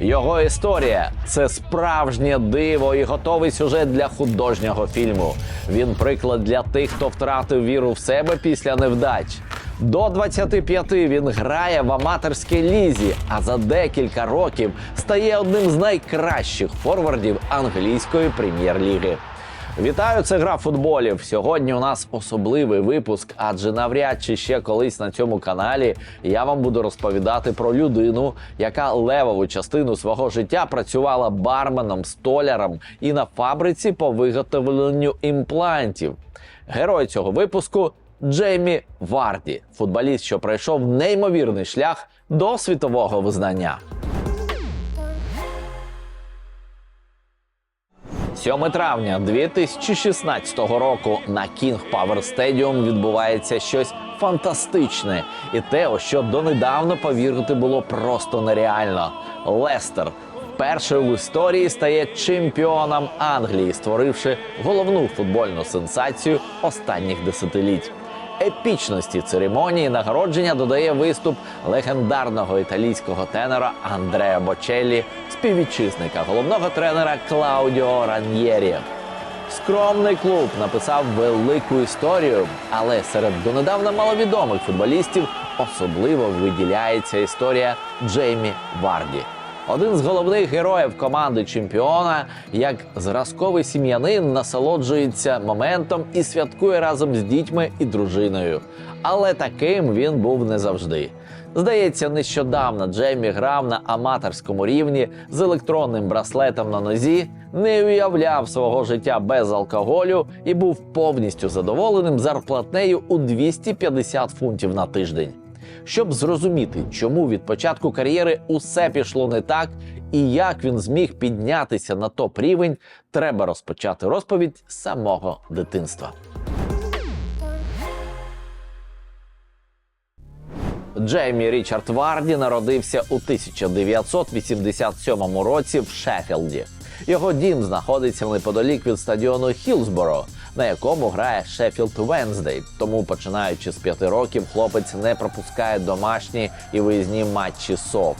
Його історія це справжнє диво і готовий сюжет для художнього фільму. Він приклад для тих, хто втратив віру в себе після невдач. До 25 він грає в аматорській лізі, а за декілька років стає одним з найкращих форвардів англійської прем'єр-ліги. Вітаю, це гра футболів. Сьогодні у нас особливий випуск, адже навряд чи ще колись на цьому каналі я вам буду розповідати про людину, яка левову частину свого життя працювала барменом, столяром і на фабриці по виготовленню імплантів. Герой цього випуску Джеймі Варді, футболіст, що пройшов неймовірний шлях до світового визнання. 7 травня 2016 року на King Power Stadium відбувається щось фантастичне, і те, у що донедавна повірити було просто нереально. Лестер вперше в історії стає чемпіоном Англії, створивши головну футбольну сенсацію останніх десятиліть. Епічності церемонії нагородження додає виступ легендарного італійського тенора Андреа Бочеллі, співвітчизника головного тренера Клаудіо Раньєрі. Скромний клуб написав велику історію, але серед донедавна маловідомих футболістів особливо виділяється історія Джеймі Варді. Один з головних героїв команди чемпіона, як зразковий сім'янин, насолоджується моментом і святкує разом з дітьми і дружиною. Але таким він був не завжди. Здається, нещодавно Джеймі грав на аматорському рівні з електронним браслетом на нозі, не уявляв свого життя без алкоголю і був повністю задоволеним зарплатнею у 250 фунтів на тиждень. Щоб зрозуміти, чому від початку кар'єри усе пішло не так, і як він зміг піднятися на топ рівень, треба розпочати розповідь з самого дитинства. Джеймі Річард Варді народився у 1987 році в Шеффілді. Його дім знаходиться неподалік від стадіону Хілсборо, на якому грає Шеффілд Венздей. Тому, починаючи з п'яти років, хлопець не пропускає домашні і виїзні матчі СОВ.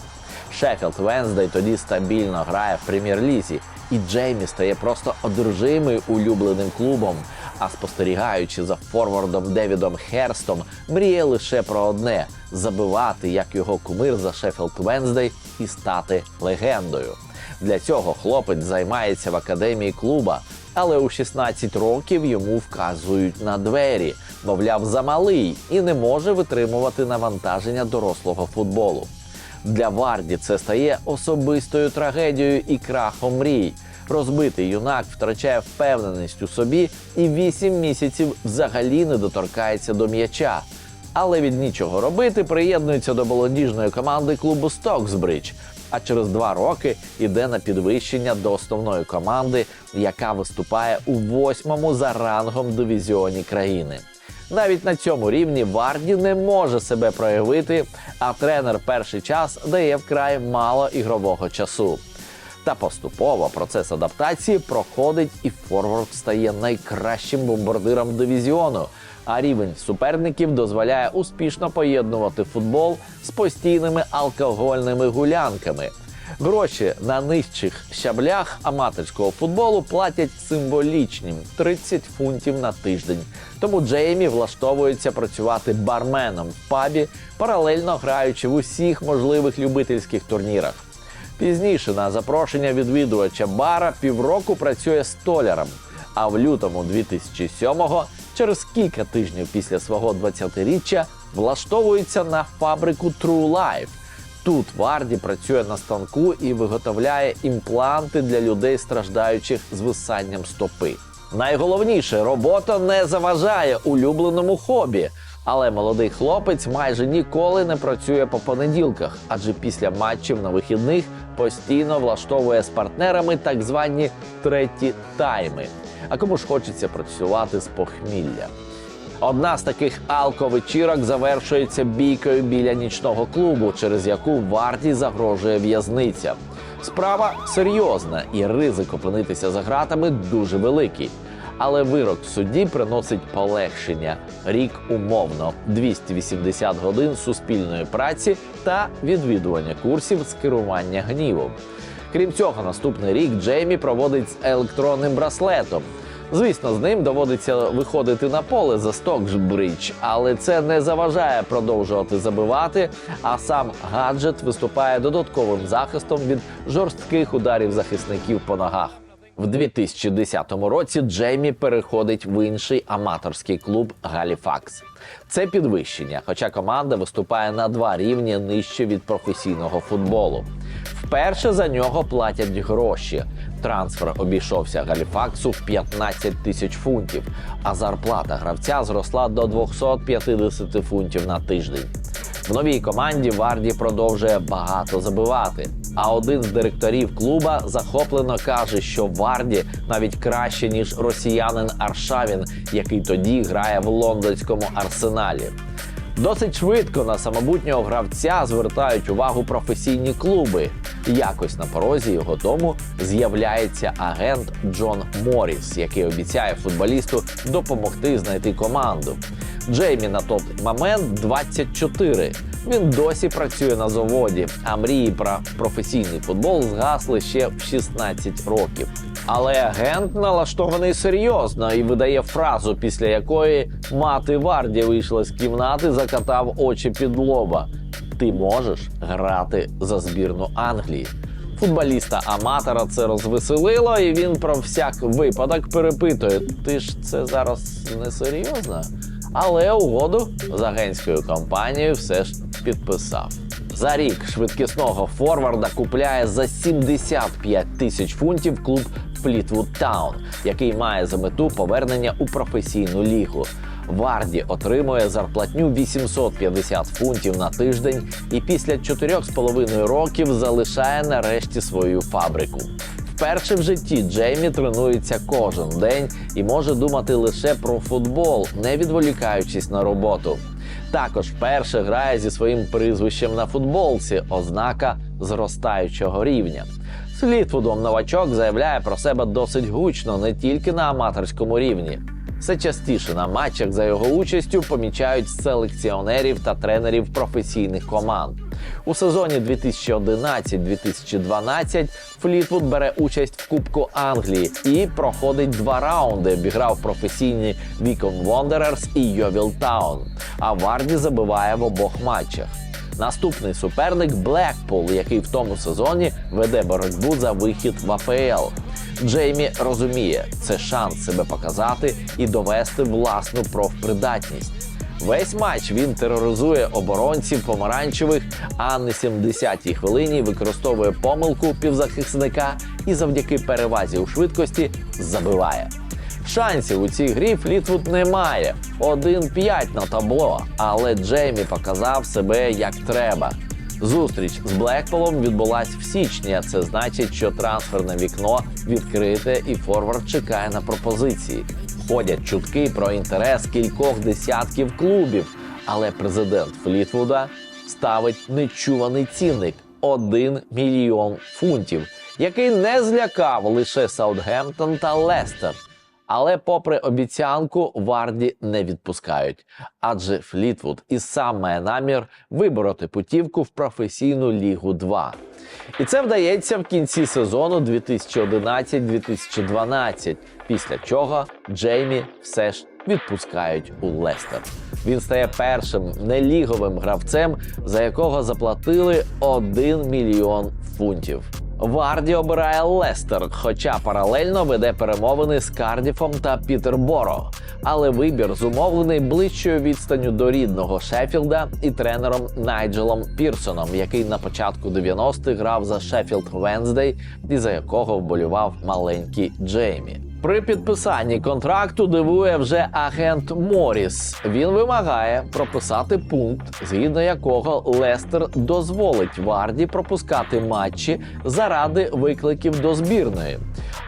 Шеффілд Венздей тоді стабільно грає в прем'єр-лізі, і Джеймі стає просто одержимий улюбленим клубом. А спостерігаючи за форвардом Девідом Херстом, мріє лише про одне забивати як його кумир за Шеффілд Венздей і стати легендою. Для цього хлопець займається в академії клуба, але у 16 років йому вказують на двері, мовляв, замалий і не може витримувати навантаження дорослого футболу. Для Варді це стає особистою трагедією і крахом мрій. Розбитий юнак втрачає впевненість у собі і 8 місяців взагалі не доторкається до м'яча. Але від нічого робити приєднується до молодіжної команди клубу Стоксбридж. А через два роки йде на підвищення до основної команди, яка виступає у восьмому за рангом дивізіоні країни. Навіть на цьому рівні Варді не може себе проявити, а тренер перший час дає вкрай мало ігрового часу. Та поступово процес адаптації проходить і форвард стає найкращим бомбардиром дивізіону. А рівень суперників дозволяє успішно поєднувати футбол з постійними алкогольними гулянками. Гроші на нижчих щаблях аматорського футболу платять символічні 30 фунтів на тиждень. Тому Джеймі влаштовується працювати барменом в пабі, паралельно граючи в усіх можливих любительських турнірах. Пізніше на запрошення відвідувача бара півроку працює столяром. А в лютому 2007-го, через кілька тижнів після свого 20-річчя, влаштовується на фабрику True Life. Тут Варді працює на станку і виготовляє імпланти для людей, страждаючих звисанням стопи. Найголовніше, робота не заважає улюбленому хобі. Але молодий хлопець майже ніколи не працює по понеділках, адже після матчів на вихідних постійно влаштовує з партнерами так звані треті тайми. А кому ж хочеться працювати з похмілля? Одна з таких алковечірок завершується бійкою біля нічного клубу, через яку варті загрожує в'язниця. Справа серйозна, і ризик опинитися за ґратами дуже великий. Але вирок судді приносить полегшення рік умовно 280 годин суспільної праці та відвідування курсів з керування гнівом. Крім цього, наступний рік Джеймі проводить з електронним браслетом. Звісно, з ним доводиться виходити на поле за Стоксбридж, але це не заважає продовжувати забивати. А сам гаджет виступає додатковим захистом від жорстких ударів захисників по ногах. В 2010 році Джеймі переходить в інший аматорський клуб Галіфакс. Це підвищення, хоча команда виступає на два рівні нижче від професійного футболу. Вперше за нього платять гроші. Трансфер обійшовся Галіфаксу в 15 тисяч фунтів, а зарплата гравця зросла до 250 фунтів на тиждень. В новій команді Варді продовжує багато забивати. А один з директорів клуба захоплено каже, що Варді навіть краще ніж росіянин Аршавін, який тоді грає в лондонському арсеналі. Досить швидко на самобутнього гравця звертають увагу професійні клуби. Якось на порозі його дому з'являється агент Джон Моріс, який обіцяє футболісту допомогти знайти команду. Джеймі на той момент 24. Він досі працює на заводі, а мрії про професійний футбол згасли ще в 16 років. Але агент налаштований серйозно і видає фразу, після якої мати Варді вийшла з кімнати, закатав очі під лоба. Ти можеш грати за збірну Англії. Футболіста аматора це розвеселило, і він про всяк випадок перепитує: ти ж це зараз не серйозно? Але угоду з агентською компанією все ж підписав. За рік швидкісного форварда купляє за 75 тисяч фунтів клуб Флітвуд Таун, який має за мету повернення у професійну лігу. Варді отримує зарплатню 850 фунтів на тиждень і після 4,5 років залишає нарешті свою фабрику. Вперше в житті Джеймі тренується кожен день і може думати лише про футбол, не відволікаючись на роботу. Також перше грає зі своїм прізвищем на футболці, ознака зростаючого рівня. З Флітвудом новачок заявляє про себе досить гучно не тільки на аматорському рівні. Все частіше на матчах за його участю помічають селекціонерів та тренерів професійних команд. У сезоні 2011-2012 Флітвуд бере участь в Кубку Англії і проходить два раунди. Обіграв професійні Вікон Wanderers і Йовіл Таун. А Варді забиває в обох матчах. Наступний суперник Блекпул, який в тому сезоні веде боротьбу за вихід в АПЛ. Джеймі розуміє, це шанс себе показати і довести власну профпридатність. Весь матч він тероризує оборонців помаранчевих, а на 70-й хвилині використовує помилку півзахисника і завдяки перевазі у швидкості забиває. Шансів у цій грі Флітвуд не має 1-5 на табло, але Джеймі показав себе як треба. Зустріч з Блекполом відбулась в січні. а Це значить, що трансферне вікно відкрите і форвард чекає на пропозиції. Ходять чутки про інтерес кількох десятків клубів, але президент Флітвуда ставить нечуваний цінник 1 мільйон фунтів, який не злякав лише Саутгемптон та Лестер. Але, попри обіцянку, Варді не відпускають, адже Флітвуд і сам має намір вибороти путівку в професійну лігу 2. І це вдається в кінці сезону 2011-2012, після чого Джеймі все ж відпускають у Лестер. Він стає першим неліговим гравцем, за якого заплатили 1 мільйон фунтів. Варді обирає Лестер, хоча паралельно веде перемовини з Кардіфом та Пітерборо. Але вибір зумовлений ближчою відстанню до рідного Шеффілда і тренером Найджелом Пірсоном, який на початку 90-х грав за Шеффілд Венздей і за якого вболював маленький Джеймі. При підписанні контракту дивує вже агент Моріс. Він вимагає прописати пункт, згідно якого Лестер дозволить Варді пропускати матчі заради викликів до збірної.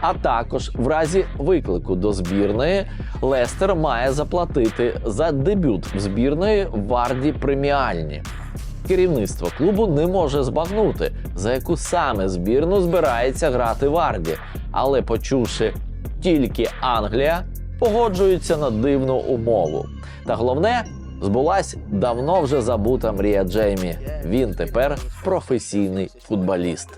А також в разі виклику до збірної Лестер має заплатити за дебют в збірної Варді преміальні. Керівництво клубу не може збагнути, за яку саме збірну збирається грати Варді, але почувши тільки Англія, погоджуються на дивну умову. Та головне, збулась давно вже забута мрія Джеймі. Він тепер професійний футболіст.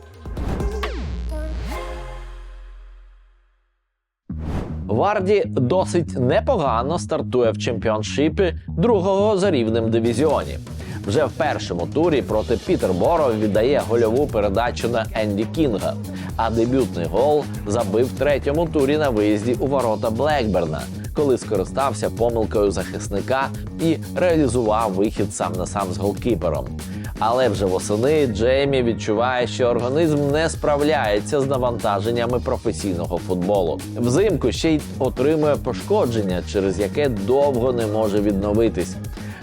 Варді досить непогано стартує в чемпіоншипі другого за рівнем дивізіоні. Вже в першому турі проти Пітерборо віддає гольову передачу на Енді Кінга, а дебютний гол забив в третьому турі на виїзді у ворота Блекберна, коли скористався помилкою захисника і реалізував вихід сам на сам з голкіпером. Але вже восени Джеймі відчуває, що організм не справляється з навантаженнями професійного футболу. Взимку ще й отримує пошкодження, через яке довго не може відновитись.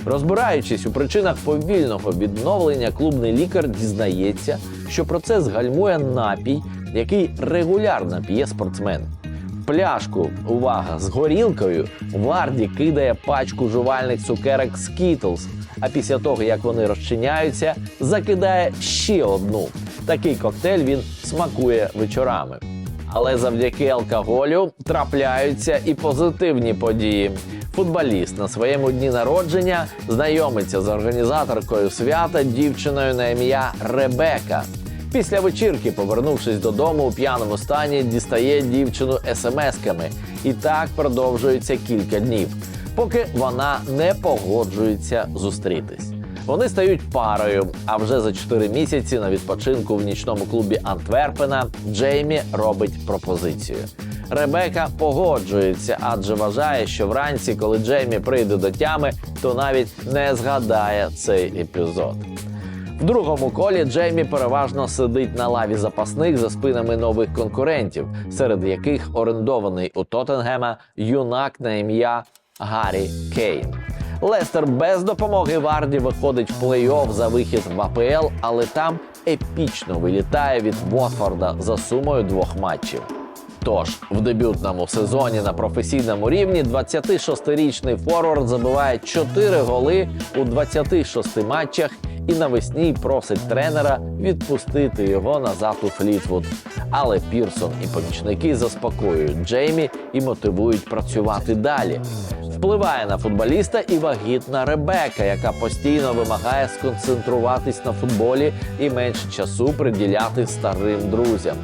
Розбираючись у причинах повільного відновлення, клубний лікар дізнається, що процес гальмує напій, який регулярно п'є спортсмен. Пляшку, увага, з горілкою Варді кидає пачку жувальних цукерок Skittles, а після того, як вони розчиняються, закидає ще одну. Такий коктейль він смакує вечорами. Але завдяки алкоголю трапляються і позитивні події. Футболіст на своєму дні народження знайомиться з організаторкою свята дівчиною на ім'я Ребека. Після вечірки, повернувшись додому у п'яному стані, дістає дівчину смс-ками. І так продовжується кілька днів, поки вона не погоджується зустрітись. Вони стають парою. А вже за 4 місяці на відпочинку в нічному клубі Антверпена Джеймі робить пропозицію. Ребека погоджується, адже вважає, що вранці, коли Джеймі прийде до тями, то навіть не згадає цей епізод. В другому колі Джеймі переважно сидить на лаві запасних за спинами нових конкурентів, серед яких орендований у Тоттенгема юнак на ім'я Гаррі Кейн. Лестер без допомоги Варді виходить в плей-офф за вихід в АПЛ, але там епічно вилітає від Уотфорда за сумою двох матчів. Тож в дебютному сезоні на професійному рівні 26-річний форвард забиває 4 голи у 26 матчах і навесні просить тренера відпустити його назад у Флітвуд. Але Пірсон і помічники заспокоюють Джеймі і мотивують працювати далі. Впливає на футболіста і вагітна Ребека, яка постійно вимагає сконцентруватись на футболі і менше часу приділяти старим друзям.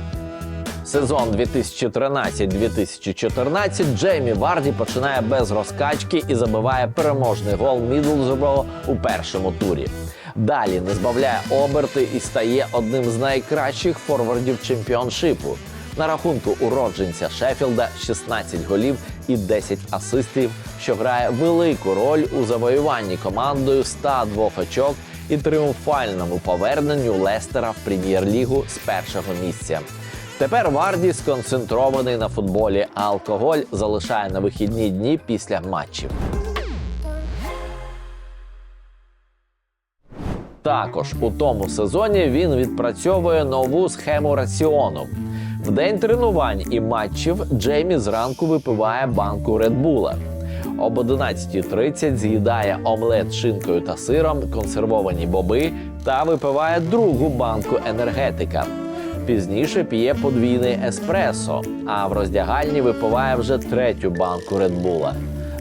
Сезон 2013-2014 Джеймі Варді починає без розкачки і забиває переможний гол Мідлзбро у першому турі. Далі не збавляє оберти і стає одним з найкращих форвардів чемпіоншипу. На рахунку уродженця Шеффілда 16 голів і 10 асистів, що грає велику роль у завоюванні командою 102 очок і тріумфальному поверненню Лестера в прем'єр-лігу з першого місця. Тепер Варді сконцентрований на футболі, а алкоголь залишає на вихідні дні після матчів. Також у тому сезоні він відпрацьовує нову схему раціону. В день тренувань і матчів Джеймі зранку випиває банку Редбула. Об 11.30 з'їдає омлет з шинкою та сиром, консервовані боби та випиває другу банку енергетика. Пізніше п'є подвійний еспресо, а в роздягальні випиває вже третю банку Редбула.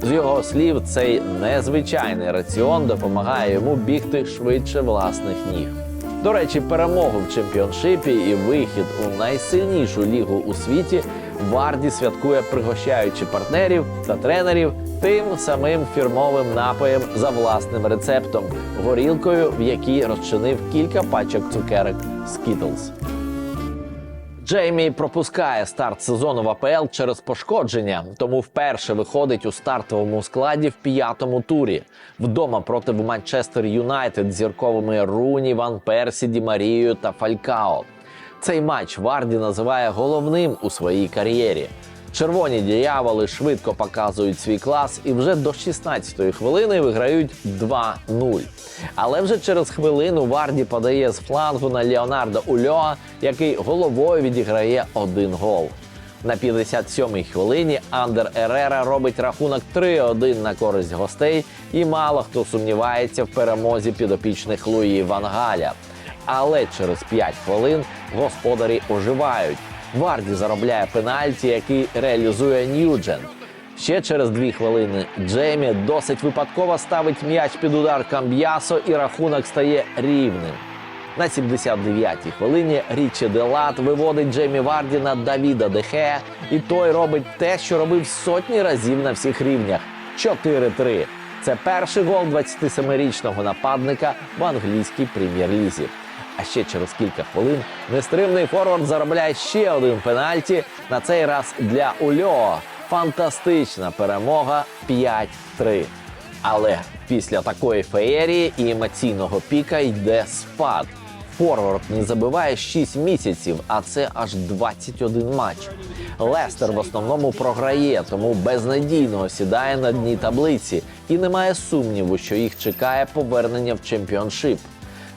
З його слів, цей незвичайний раціон допомагає йому бігти швидше власних ніг. До речі, перемогу в чемпіоншипі і вихід у найсильнішу лігу у світі Варді святкує, пригощаючи партнерів та тренерів тим самим фірмовим напоєм за власним рецептом горілкою, в якій розчинив кілька пачок цукерок Skittles. Джеймі пропускає старт сезону в АПЛ через пошкодження, тому вперше виходить у стартовому складі в п'ятому турі. Вдома проти Манчестер Юнайтед зірковими Руні, Ван Персі, Ді Марією та Фалькао. Цей матч Варді називає головним у своїй кар'єрі. Червоні діяволи швидко показують свій клас і вже до 16-ї хвилини виграють 2-0. Але вже через хвилину Варді подає з флангу на Леонардо Ульоа, який головою відіграє один гол. На 57-й хвилині Андер Ерера робить рахунок 3-1 на користь гостей, і мало хто сумнівається в перемозі підопічних Луї Вангаля. Але через 5 хвилин господарі оживають. Варді заробляє пенальті, який реалізує Ньюджен. Ще через дві хвилини Джеймі досить випадково ставить м'яч під удар Камб'ясо і рахунок стає рівним. На 79-й хвилині Річі Делат виводить Джеймі Варді на Давіда Дехе, і той робить те, що робив сотні разів на всіх рівнях 4-3. Це перший гол 27-річного нападника в англійській прем'єр-лізі. А ще через кілька хвилин нестримний форвард заробляє ще один пенальті. На цей раз для Ульо. Фантастична перемога 5-3. Але після такої феєрії і емоційного піка йде спад. Форвард не забиває 6 місяців, а це аж 21 матч. Лестер в основному програє, тому безнадійно сідає на дні таблиці і немає сумніву, що їх чекає повернення в чемпіоншип.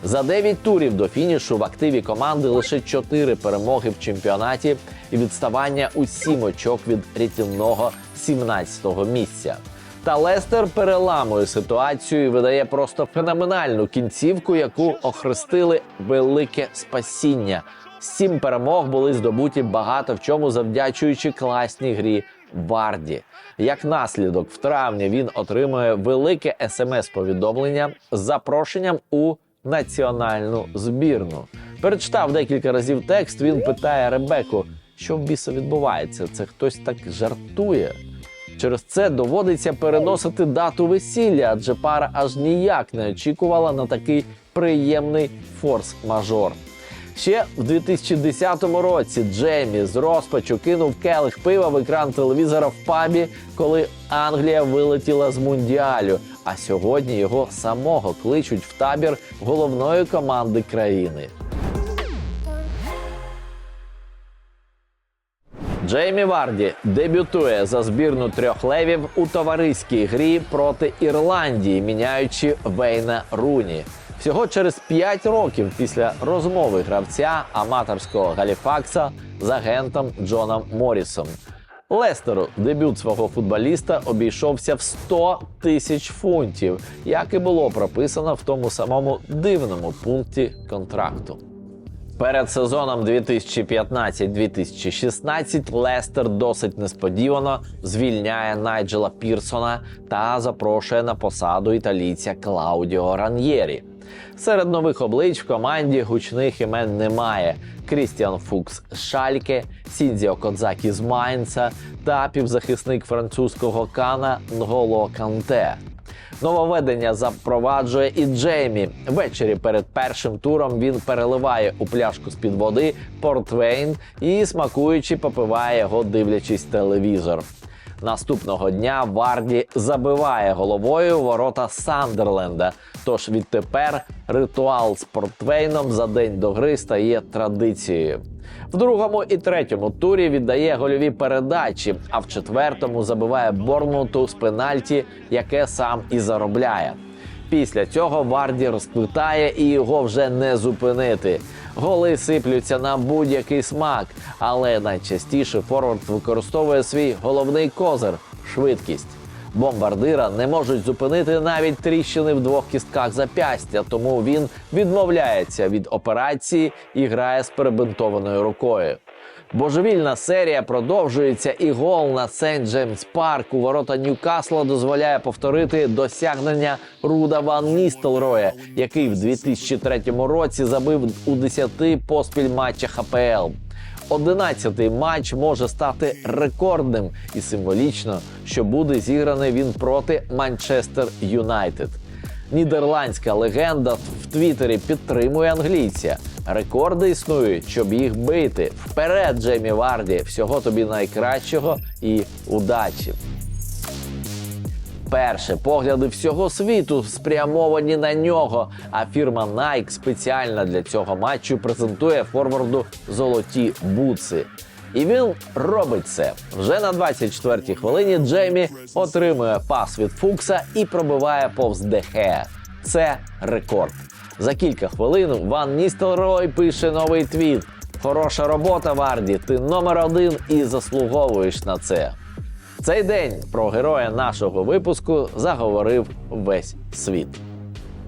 За 9 турів до фінішу в активі команди лише 4 перемоги в чемпіонаті і відставання у 7 очок від рятівного 17-го місця. Та Лестер переламує ситуацію і видає просто феноменальну кінцівку, яку охрестили велике спасіння. Сім перемог були здобуті багато в чому завдячуючи класній грі Варді. Як наслідок, в травні він отримує велике смс-повідомлення з запрошенням у національну збірну. Перечитав декілька разів текст. Він питає Ребеку, що в біса відбувається. Це хтось так жартує. Через це доводиться переносити дату весілля, адже пара аж ніяк не очікувала на такий приємний форс-мажор. Ще в 2010 році Джеймі з розпачу кинув келих пива в екран телевізора в пабі, коли Англія вилетіла з мундіалю. А сьогодні його самого кличуть в табір головної команди країни. Джеймі Варді дебютує за збірну трьох левів у товариській грі проти Ірландії, міняючи Вейна Руні. Всього через 5 років після розмови гравця аматорського Галіфакса з агентом Джоном Моррісом. Лестеру дебют свого футболіста обійшовся в 100 тисяч фунтів, як і було прописано в тому самому дивному пункті контракту. Перед сезоном 2015-2016 Лестер досить несподівано звільняє Найджела Пірсона та запрошує на посаду італійця Клаудіо Ран'єрі. Серед нових облич в команді гучних імен немає: Крістіан Фукс з Шальке, Сіндзіо Кодзакі з Майнца та півзахисник французького Кана Нголо Канте. Нововведення запроваджує і Джеймі. Ввечері перед першим туром він переливає у пляшку з-під води портвейн і, смакуючи, попиває його, дивлячись телевізор. Наступного дня Варді забиває головою ворота Сандерленда. Тож відтепер ритуал з портвейном за день до гри стає традицією. В другому і третьому турі віддає гольові передачі, а в четвертому забиває Борнмуту з пенальті, яке сам і заробляє. Після цього Варді розквитає і його вже не зупинити. Голи сиплються на будь-який смак, але найчастіше форвард використовує свій головний козир швидкість. Бомбардира не можуть зупинити навіть тріщини в двох кістках запястя, тому він відмовляється від операції і грає з перебинтованою рукою. Божевільна серія продовжується, і гол на Сент Джеймс Парк у ворота Ньюкасла дозволяє повторити досягнення Руда Ван Ністелроя, який в 2003 році забив у 10 поспіль матчах АПЛ. Одинадцятий матч може стати рекордним і символічно, що буде зіграний він проти Манчестер Юнайтед. Нідерландська легенда в Твіттері підтримує англійця. Рекорди існують, щоб їх бити. Вперед, Джеймі Варді! Всього тобі найкращого і удачі! Перше погляди всього світу спрямовані на нього. А фірма Nike спеціально для цього матчу презентує форварду золоті бутси. І він робить це. Вже на 24-й хвилині Джеймі отримує пас від Фукса і пробиває повз Дехе. Це рекорд. За кілька хвилин Ван Ністелрой пише новий твіт. Хороша робота, Варді. Ти номер один і заслуговуєш на це. Цей день про героя нашого випуску заговорив весь світ.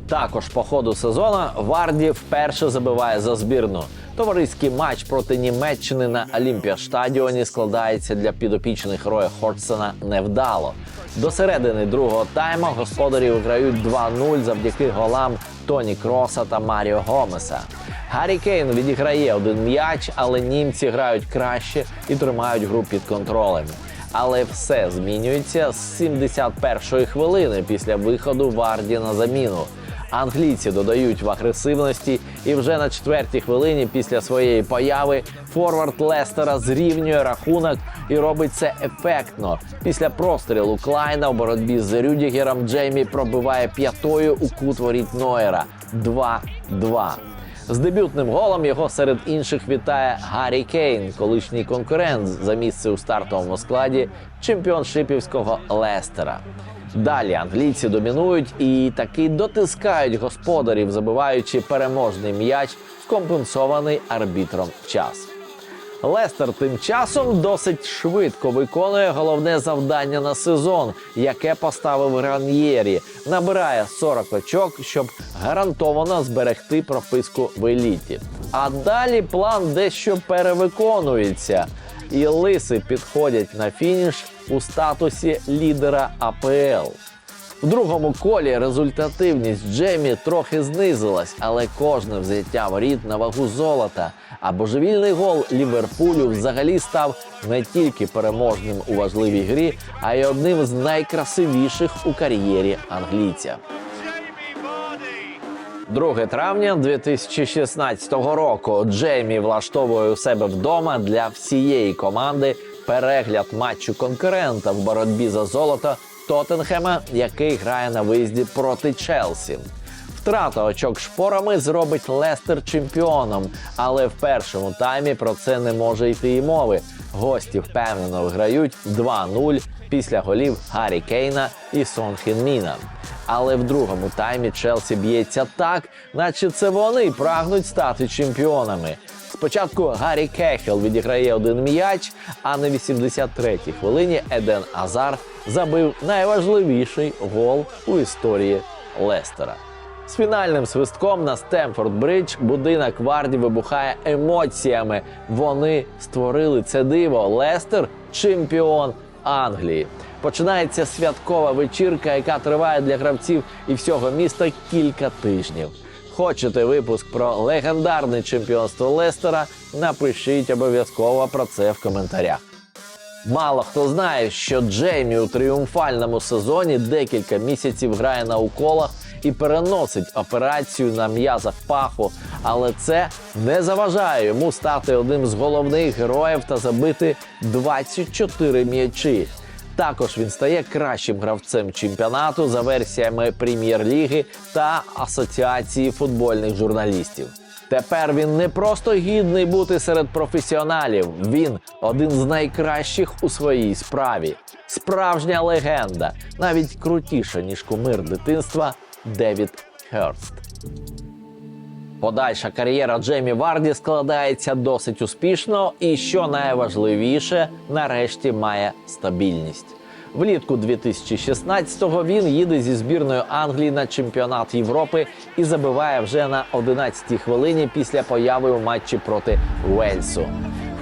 Також по ходу сезону Варді вперше забиває за збірну. Товариський матч проти Німеччини на Олімпіаштадіоні складається для підопічних Роя Хорсена невдало. До середини другого тайму господарі виграють 2-0 завдяки голам Тоні Кроса та Маріо Гомеса. Гаррі Кейн відіграє один м'яч, але німці грають краще і тримають гру під контролем. Але все змінюється з 71-ї хвилини після виходу Варді на заміну. Англійці додають в агресивності, і вже на четвертій хвилині після своєї появи форвард Лестера зрівнює рахунок і робить це ефектно. Після прострілу Клайна в боротьбі з Рюдігером Джеймі пробиває п'ятою у кут воріт Нойера 2-2. З дебютним голом його серед інших вітає Гаррі Кейн, колишній конкурент за місце у стартовому складі чемпіоншипівського Лестера. Далі англійці домінують і таки дотискають господарів, забиваючи переможний м'яч, скомпенсований арбітром час. Лестер тим часом досить швидко виконує головне завдання на сезон, яке поставив Ран'єрі. Набирає 40 очок, щоб гарантовано зберегти прописку в еліті. А далі план дещо перевиконується, і лиси підходять на фініш у статусі лідера АПЛ. В другому колі результативність Джемі трохи знизилась, але кожне взяття воріт на вагу золота. А божевільний гол Ліверпулю взагалі став не тільки переможним у важливій грі, а й одним з найкрасивіших у кар'єрі англійця. 2 травня 2016 року Джеймі влаштовує у себе вдома для всієї команди перегляд матчу конкурента в боротьбі за золото Тоттенхема, який грає на виїзді проти Челсі. Втрата очок шпорами зробить Лестер чемпіоном, але в першому таймі про це не може йти і мови. Гості впевнено виграють 2-0 після голів Гаррі Кейна і Сон Хін-Міна. Але в другому таймі Челсі б'ється так, наче це вони прагнуть стати чемпіонами. Спочатку Гаррі Кехел відіграє один м'яч, а на 83-й хвилині Еден Азар забив найважливіший гол у історії Лестера. З фінальним свистком на Стемфорд Бридж будинок Варді вибухає емоціями. Вони створили це диво. Лестер чемпіон Англії. Починається святкова вечірка, яка триває для гравців і всього міста кілька тижнів. Хочете випуск про легендарне чемпіонство Лестера? Напишіть обов'язково про це в коментарях. Мало хто знає, що Джеймі у тріумфальному сезоні декілька місяців грає на уколах і переносить операцію на м'язах паху, але це не заважає йому стати одним з головних героїв та забити 24 м'ячі. Також він стає кращим гравцем чемпіонату за версіями прем'єр-ліги та асоціації футбольних журналістів. Тепер він не просто гідний бути серед професіоналів, він один з найкращих у своїй справі. Справжня легенда, навіть крутіша ніж кумир дитинства Девід Херст. Подальша кар'єра Джеймі Варді складається досить успішно, і що найважливіше, нарешті має стабільність. Влітку 2016-го він їде зі збірною Англії на чемпіонат Європи і забиває вже на 11-й хвилині після появи у матчі проти Уельсу.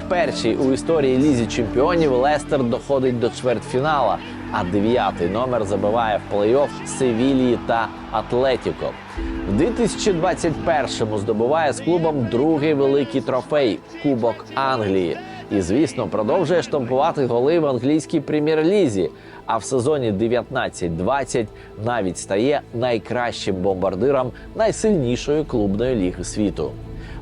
В першій у історії лізі чемпіонів Лестер доходить до чвертьфінала, а дев'ятий номер забиває в плей-офф Севілії та Атлетіко. В 2021-му здобуває з клубом другий великий трофей Кубок Англії. І, звісно, продовжує штампувати голи в англійській прем'єр-лізі. А в сезоні 19-20 навіть стає найкращим бомбардиром найсильнішої клубної ліги світу.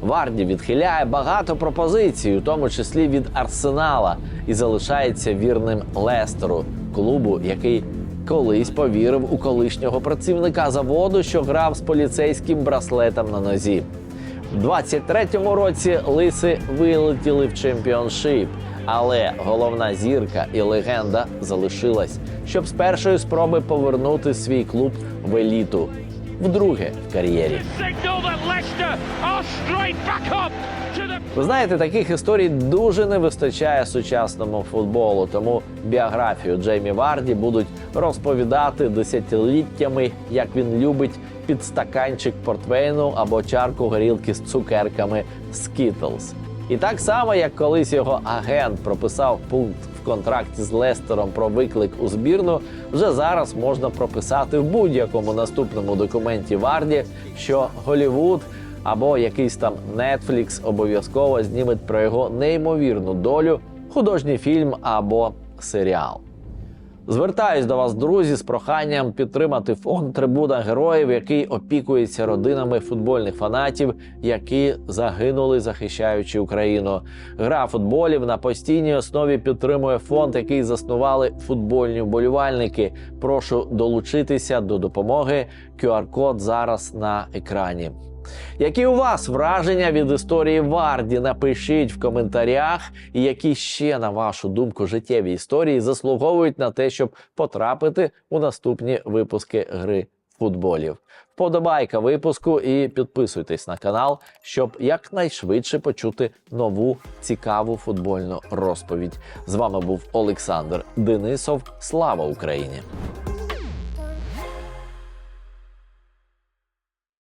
Варді відхиляє багато пропозицій, у тому числі від Арсенала, і залишається вірним Лестеру, клубу, який колись повірив у колишнього працівника заводу, що грав з поліцейським браслетом на нозі. У 23-му році лиси вилетіли в чемпіоншип, але головна зірка і легенда залишилась, щоб з першої спроби повернути свій клуб в еліту вдруге в кар'єрі. Ви знаєте, таких історій дуже не вистачає сучасному футболу. Тому біографію Джеймі Варді будуть розповідати десятиліттями, як він любить під стаканчик портвейну або чарку горілки з цукерками Skittles. І так само, як колись його агент прописав пункт в контракті з Лестером про виклик у збірну, вже зараз можна прописати в будь-якому наступному документі Варді, що Голівуд або якийсь там Netflix обов'язково зніметь про його неймовірну долю, художній фільм або серіал. Звертаюсь до вас, друзі, з проханням підтримати фонд Трибуна героїв, який опікується родинами футбольних фанатів, які загинули, захищаючи Україну. Гра футболів на постійній основі підтримує фонд, який заснували футбольні вболівальники. Прошу долучитися до допомоги. QR-код зараз на екрані. Які у вас враження від історії Варді? Напишіть в коментарях, і які ще, на вашу думку, життєві історії заслуговують на те, щоб потрапити у наступні випуски гри футболів. Вподобайка випуску і підписуйтесь на канал, щоб якнайшвидше почути нову цікаву футбольну розповідь. З вами був Олександр Денисов. Слава Україні!